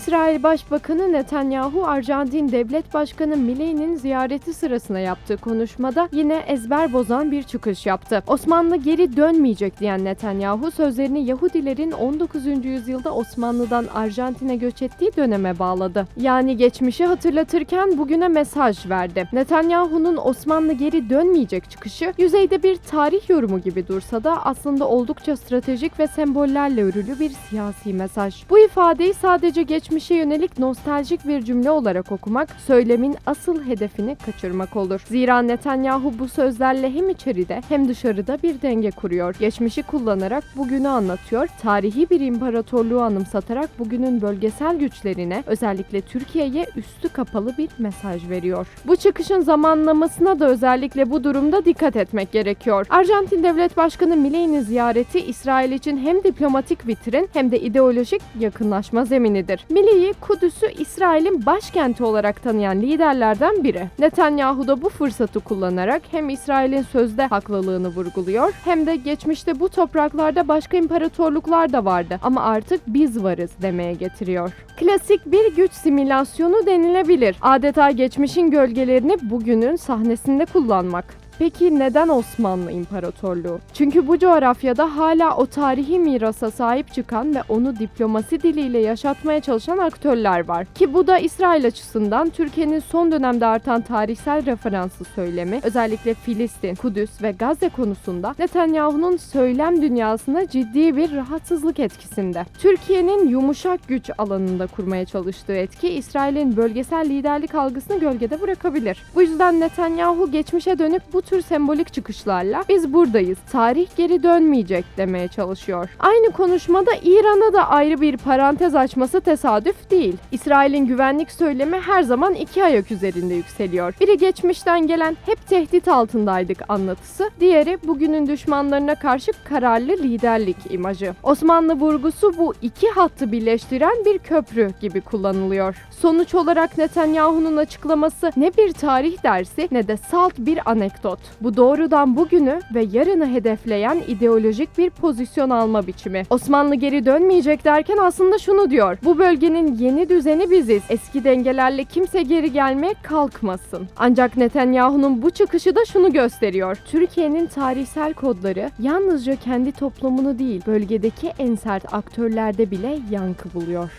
İsrail Başbakanı Netanyahu, Arjantin Devlet Başkanı Milei'nin ziyareti sırasında yaptığı konuşmada yine ezber bozan bir çıkış yaptı. Osmanlı geri dönmeyecek diyen Netanyahu sözlerini Yahudilerin 19. yüzyılda Osmanlı'dan Arjantin'e göç ettiği döneme bağladı. Yani geçmişi hatırlatırken bugüne mesaj verdi. Netanyahu'nun Osmanlı geri dönmeyecek çıkışı yüzeyde bir tarih yorumu gibi dursa da aslında oldukça stratejik ve sembollerle örülü bir siyasi mesaj. Bu ifadeyi sadece geçmişe yönelik nostaljik bir cümle olarak okumak söylemin asıl hedefini kaçırmak olur. Zira Netanyahu bu sözlerle hem içeride hem dışarıda bir denge kuruyor. Geçmişi kullanarak bugünü anlatıyor, tarihi bir imparatorluğu anımsatarak bugünün bölgesel güçlerine özellikle Türkiye'ye üstü kapalı bir mesaj veriyor. Bu çıkışın zamanlamasına da özellikle bu durumda dikkat etmek gerekiyor. Arjantin Devlet Başkanı Milei'nin ziyareti İsrail için hem diplomatik vitrin hem de ideolojik yakınlaşma zeminidir. Milei, Kudüs'ü İsrail'in başkenti olarak tanıyan liderlerden biri. Netanyahu da bu fırsatı kullanarak hem İsrail'in sözde haklılığını vurguluyor hem de geçmişte bu topraklarda başka imparatorluklar da vardı ama artık biz varız demeye getiriyor. Klasik bir güç simülasyonu denilebilir. Adeta geçmişin gölgelerini bugünün sahnesinde kullanmak. Peki neden Osmanlı İmparatorluğu? Çünkü bu coğrafyada hala o tarihi mirasa sahip çıkan ve onu diplomasi diliyle yaşatmaya çalışan aktörler var. Ki bu da İsrail açısından Türkiye'nin son dönemde artan tarihsel referansı söylemi, özellikle Filistin, Kudüs ve Gazze konusunda Netanyahu'nun söylem dünyasında ciddi bir rahatsızlık etkisinde. Türkiye'nin yumuşak güç alanında kurmaya çalıştığı etki İsrail'in bölgesel liderlik algısını gölgede bırakabilir. Bu yüzden Netanyahu geçmişe dönüp bu tür sembolik çıkışlarla biz buradayız, tarih geri dönmeyecek demeye çalışıyor. Aynı konuşmada İran'a da ayrı bir parantez açması tesadüf değil. İsrail'in güvenlik söylemi her zaman iki ayak üzerinde yükseliyor. Biri geçmişten gelen hep tehdit altındaydık anlatısı, diğeri bugünün düşmanlarına karşı kararlı liderlik imajı. Osmanlı vurgusu bu iki hattı birleştiren bir köprü gibi kullanılıyor. Sonuç olarak Netanyahu'nun açıklaması ne bir tarih dersi ne de salt bir anekdot. Bu doğrudan bugünü ve yarını hedefleyen ideolojik bir pozisyon alma biçimi. Osmanlı geri dönmeyecek derken aslında şunu diyor. Bu bölgenin yeni düzeni biziz. Eski dengelerle kimse geri gelmeye kalkmasın. Ancak Netanyahu'nun bu çıkışı da şunu gösteriyor. Türkiye'nin tarihsel kodları yalnızca kendi toplumunu değil, bölgedeki en sert aktörlerde bile yankı buluyor.